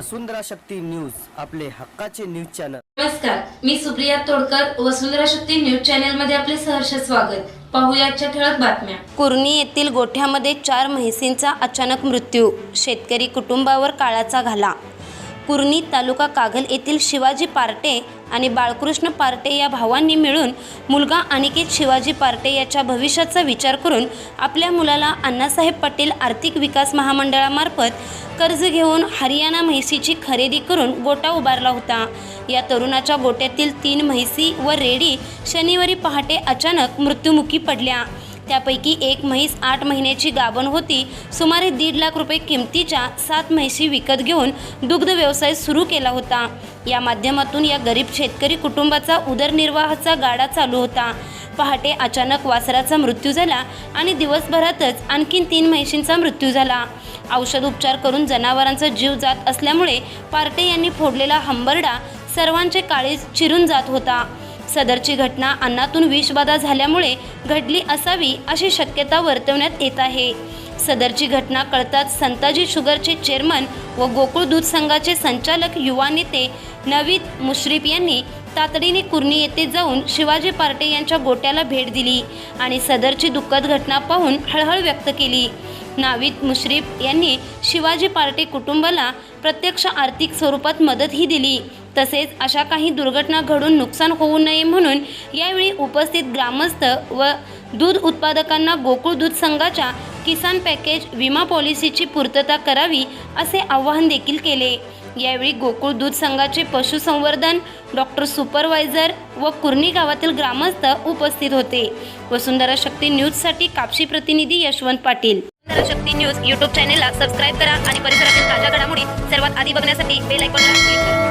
वसुंधरा Shakti news आपले हक्काचे news channel. नमस्कार मी सुप्रिया तोडकर वसुंधरा शक्ती न्यूज चॅनलमध्ये आपले सहर्ष स्वागत. पाहूया आजच्या ठळक बातम्या. कुर्णी येथील गोठ्यामध्ये चार म्हैसींचा अचानक मृत्यू शेतकरी कुटुंबावर काळाचा घाला. कुर्णी तालुका कागल येथील शिवाजी पार्टे आणि बाळकृष्ण पार्टे या भावांनी मिळून मुलगा अनिकेत शिवाजी पार्टे याच्या भविष्याचा विचार करून आपल्या मुलाला अण्णासाहेब पटेल आर्थिक विकास महामंडळामार्फत कर्ज घेऊन हरियाणा म्हैसीची खरेदी करून गोटा उभारला होता. या तरुणाच्या गोट्यातील तीन म्हैसी व रेडी शनिवारी पहाटे अचानक मृत्युमुखी पडल्या. त्यापैकी एक म्हैस आठ महिन्याची गाभण होती. सुमारे दीड लाख रुपये किमतीच्या सात म्हैशी विकत घेऊन दुग्ध व्यवसाय सुरू केला होता. या माध्यमातून या गरीब शेतकरी कुटुंबाचा उदरनिर्वाहाचा गाडा चालू होता. पहाटे अचानक वासराचा मृत्यू झाला आणि दिवसभरातच आणखीन तीन म्हैशींचा मृत्यू झाला. औषध उपचार करून जनावरांचा जीव जात असल्यामुळे पार्टे यांनी फोडलेला हंबरडा सर्वांचे काळीज चिरून जात होता. सदरची घटना अन्नातून विषबाधा झाल्यामुळे घडली असावी अशी शक्यता वर्तवण्यात येत आहे. सदरची घटना कळताच संताजी शुगरचे चेअरमन व गोकुळ दूध संघाचे संचालक युवा नेते नवीद मुश्रीफ यांनी तातडीने कुर्णी येथे जाऊन शिवाजी पार्टे यांच्या गोट्याला भेट दिली आणि सदरची दुःखद घटना पाहून हळहळ व्यक्त केली. नावीद मुश्रीफ यांनी शिवाजी पार्टे कुटुंबाला प्रत्यक्ष आर्थिक स्वरूपात मदतही दिली. तसेच अशा काही दुर्घटना घडून नुकसान होऊ नये म्हणून यावेळी उपस्थित ग्रामस्थ व दूध उत्पादकांना गोकुळ दूध संघाच्या किसान पॅकेज विमा पॉलिसीची पूर्तता करावी असे आवाहन देखील केले. यावेळी गोकुळ दूध संघाचे पशुसंवर्धन डॉक्टर सुपरवायझर व कुर्णी गावातील ग्रामस्थ उपस्थित होते. वसुंधरा शक्ती न्यूजसाठी कापशी प्रतिनिधी यशवंत पाटील. वसुंधरा शक्ती न्यूज यूट्यूब चॅनेलला सबस्क्राईब करा आणि परिसरातील ताज्या घडामोडी सर्वात आधी बघण्यासाठी बेल आयकॉनला क्लिक करा.